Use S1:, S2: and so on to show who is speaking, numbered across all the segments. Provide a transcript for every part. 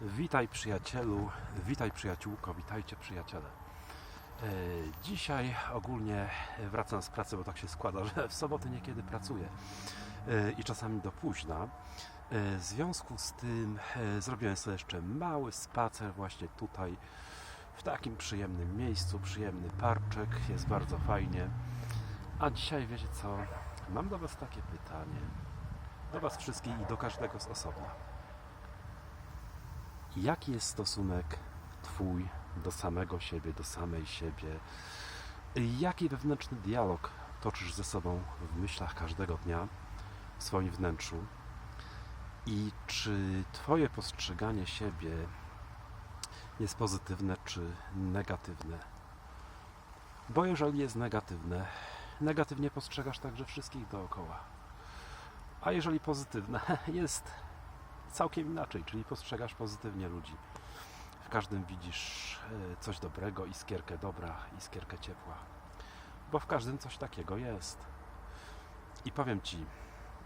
S1: Witaj przyjacielu, witaj przyjaciółko, witajcie przyjaciele. E, Dzisiaj ogólnie wracam z pracy, bo tak się składa, że w soboty niekiedy pracuję e, i czasami do późna. E, W związku z tym zrobiłem sobie jeszcze mały spacer właśnie tutaj w takim przyjemnym miejscu, przyjemny parczek, jest bardzo fajnie. A dzisiaj wiecie co, mam do Was takie pytanie, do Was wszystkich i do każdego z osobna. Jaki jest stosunek Twój do samego siebie, do samej siebie? Jaki wewnętrzny dialog toczysz ze sobą w myślach każdego dnia, w swoim wnętrzu? I czy Twoje postrzeganie siebie jest pozytywne czy negatywne? Bo jeżeli jest negatywne, negatywnie postrzegasz także wszystkich dookoła. A jeżeli pozytywne, jest całkiem inaczej, czyli postrzegasz pozytywnie ludzi. W każdym widzisz e, coś dobrego, iskierkę dobra, iskierkę ciepła. Bo w każdym coś takiego jest. I powiem Ci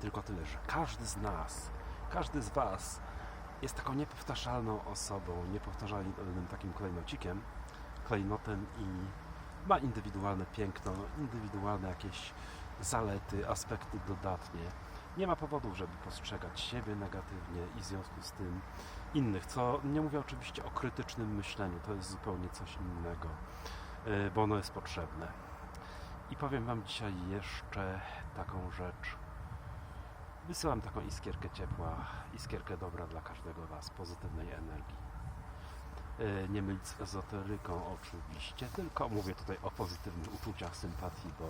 S1: tylko tyle, że każdy z nas, każdy z Was jest taką niepowtarzalną osobą, niepowtarzalnym takim klejnocikiem, klejnotem i ma indywidualne piękno, indywidualne jakieś zalety, aspekty dodatnie. Nie ma powodów, żeby postrzegać siebie negatywnie i w związku z tym innych, co nie mówię oczywiście o krytycznym myśleniu, to jest zupełnie coś innego, y, bo ono jest potrzebne. I powiem Wam dzisiaj jeszcze taką rzecz. Wysyłam taką iskierkę ciepła, iskierkę dobra dla każdego Was, pozytywnej energii. Y, Nie mylić z ezoteryką oczywiście, tylko mówię tutaj o pozytywnych uczuciach, sympatii, bo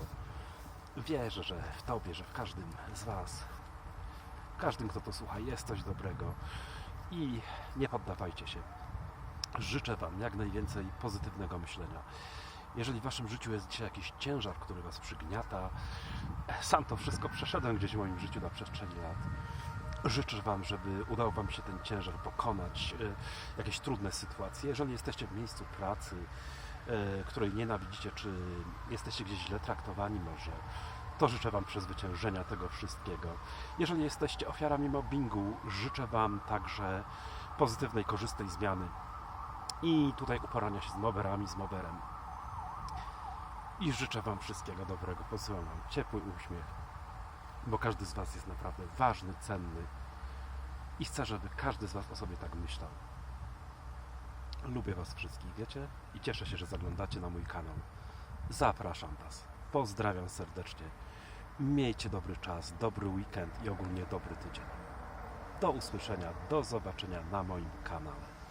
S1: wierzę, że w Tobie, że w każdym z Was, w każdym, kto to słucha, jest coś dobrego i nie poddawajcie się. Życzę Wam jak najwięcej pozytywnego myślenia. Jeżeli w Waszym życiu jest dzisiaj jakiś ciężar, który Was przygniata, sam to wszystko przeszedłem gdzieś w moim życiu na przestrzeni lat. Życzę Wam, żeby udało Wam się ten ciężar pokonać, y, jakieś trudne sytuacje. Jeżeli jesteście w miejscu pracy, której nienawidzicie, czy jesteście gdzieś źle traktowani może, to życzę Wam przezwyciężenia tego wszystkiego. Jeżeli jesteście ofiarami mobbingu, życzę Wam także pozytywnej, korzystnej zmiany i tutaj uporania się z moberami, z moberem. I życzę Wam wszystkiego dobrego. Posyłam Wam ciepły uśmiech, bo każdy z Was jest naprawdę ważny, cenny i chcę, żeby każdy z Was o sobie tak myślał. Lubię Was wszystkich, wiecie? I cieszę się, że zaglądacie na mój kanał. Zapraszam Was. Pozdrawiam serdecznie. Miejcie dobry czas, dobry weekend i ogólnie dobry tydzień. Do usłyszenia, do zobaczenia na moim kanale.